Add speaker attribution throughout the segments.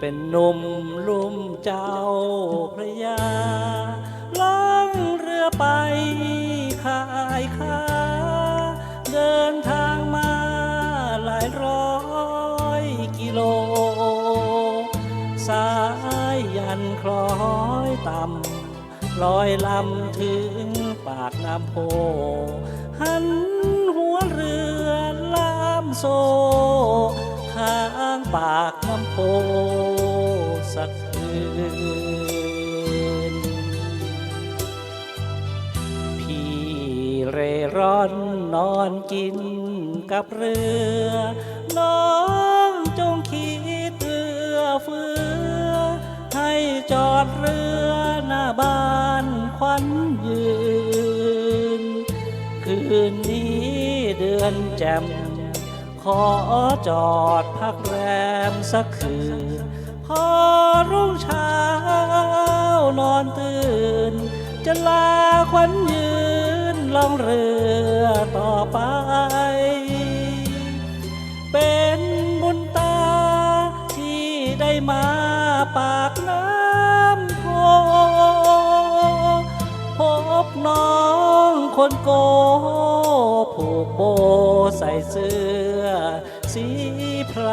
Speaker 1: เป็นหนุ่มลุ่มเจ้าพระยาล่องเรือไปขายค้าเดินทางมาหลายร้อยกิโล สายยันคล้อยต่ำลอยลำถึงปากน้ำโพหันหัวเรือลามโซ เร่ร่อนนอนกินกับเรือ น้องจงคิดเอื้อเฟื้อ ให้จอดเรือหน้าบ้านควันยืน คืนนี้เดือนแจ่มขอจอดพักแรมสักคืน พอรุ่งเช้านอนตื่น จะลาควันยืน ล่องเรือต่อไป เป็นบุญตาที่ได้มาปากน้ำโพพบน้องคนโกผูกโบใส่เสื้อ สีไพร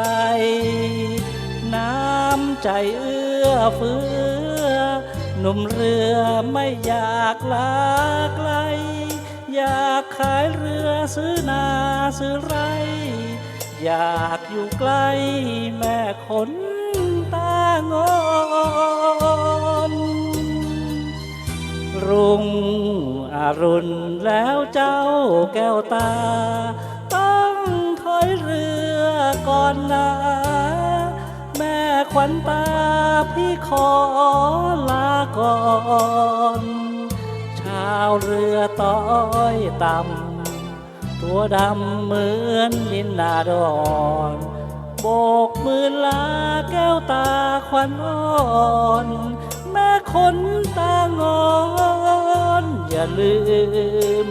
Speaker 1: น้ำใจเอื้อเฟื้อหนุ่มเรือไม่อยากลาไกล อยากขายเรือซื้อนาซื้อไร อยากอยู่ใกล้แม่คนตางอนรุ่งอรุณแล้วเจ้าแก้วตา ต้องถอยเรือก่อนนะแม่ขวัญตาพี่ขอลาก่อน เรือต้อยต่ำตัวดำเหมือนดินนาดอนโบกมือลาแก้วตาควันอ่อนแม่คนตางอน อย่าลืม